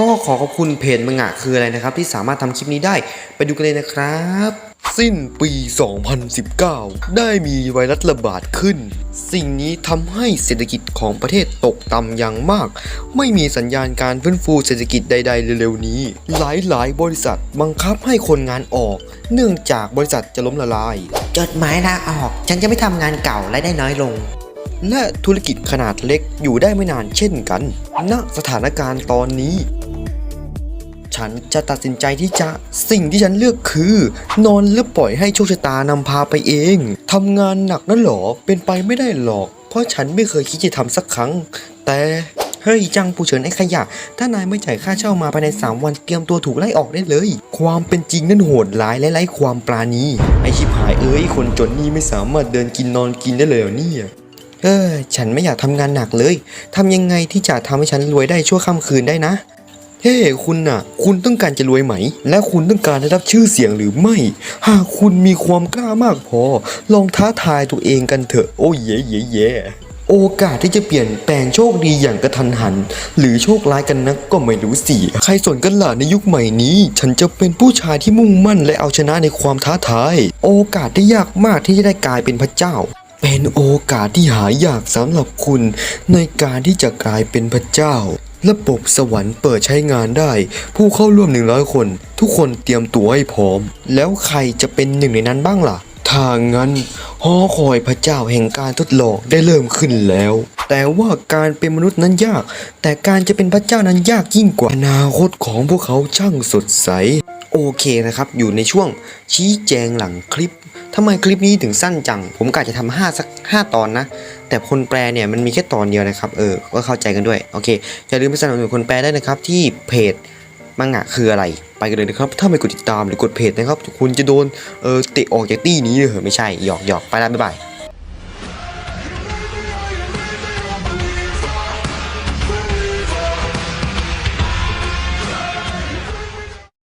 ก็ขอขอบคุณเพจมังงะคืออะไรนะครับ ที่สามารถทำคลิปนี้ได้ไปดูกันเลยนะครับ สิ้นปี 2019 ได้มีไวรัสระบาดขึ้น สิ่งนี้ทำให้เศรษฐกิจของประเทศตกต่ำอย่างมาก ไม่มีสัญญาณการฟื้นฟูเศรษฐกิจใด ๆ เร็วๆนี้ หลายๆ บริษัทบังคับให้คนงานออก เนื่องจากบริษัทจะล้มละลาย จดหมายลาออก ฉันจะไม่ทำงานเก่าและได้น้อยลงและธุรกิจขนาดเล็กอยู่ได้ไม่นานเช่นกัน ณ สถานการณ์ตอนนี้ ฉันจะตัดสินใจที่จะสิ่งที่ฉันเลือกคือ นอนและปล่อยให้โชคชะตานำพาไปเองทำงานหนักนั่นหรอเป็นไปไม่ได้หรอก เพราะฉันไม่เคยคิดจะทำสักครั้ง แต่เฮ้ยจังผู้เฉินไอ้ขยะ ถ้านายไม่จ่ายค่าเช่ามาภายใน 3 วันเตรียมตัวถูกไล่ออกได้เลย ความเป็นจริงนั้นโหดร้ายและไร้ความปราณี ไอชิบหายเอ้ย คนจนนี่ไม่สามารถเดินกินนอนกินได้เลยเหรอเนี่ยเออ ฉันไม่อยากทำงานหนักเลย ทำยังไงที่จะทำให้ฉันรวยได้ชั่วค่ำคืนได้นะ เฮ้คุณน่ะ คุณต้องการจะรวยไหม และคุณต้องการได้รับชื่อเสียงหรือไม่ หากคุณมีความกล้ามากพอ ลองท้าทายตัวเองกันเถอะ โอ้เย่เย่เย่โอกาสที่จะเปลี่ยนแปลงโชคดีอย่างกระทันหัน หรือโชคร้ายกันนักก็ไม่รู้สิ ใครสนกันล่ะในยุคใหม่นี้ ฉันจะเป็นผู้ชายที่มุ่งมั่นและเอาชนะในความท้าทาย โอกาสที่ยากมากที่จะได้กลายเป็นพระเจ้า เป็นโอกาสที่หายากสำหรับคุณ ในการที่จะกลายเป็นพระเจ้า ระบบสวรรค์เปิดใช้งานได้ ผู้เข้าร่วม 100 คน ทุกคนเตรียมตัวให้พร้อม แล้วใครจะเป็นหนึ่งในนั้นบ้างล่ะถ้างั้นหอคอยพระเจ้าแห่งการทดลองได้เริ่มขึ้นแล้ว แต่ว่าการเป็นมนุษย์นั้นยาก แต่การจะเป็นพระเจ้านั้นยากยิ่งกว่าอนาคตของพวกเขาช่างสดใส โอเคนะครับ อยู่ในช่วงชี้แจงหลังคลิปทำไมคลิปนี้ถึงสั้นจัง ผมกะจะทำห้าสักห้าตอนนะ แต่คนแปลเนี่ยมันมีแค่ตอนเดียวนะครับเออก็เข้าใจกันด้วยโอเคอย่าลืมไปสนับสนุนคนแปลได้นะครับ ที่เพจมังงะคืออะไร ไปกันเลยนะครับ ถ้าไม่กดติดตามหรือกดเพจนะครับ คุณจะโดนเออเตะออกจากตี้นี้เลยเหรอไม่ใช่หยอกหยอกไปแล้วบ๊ายบาย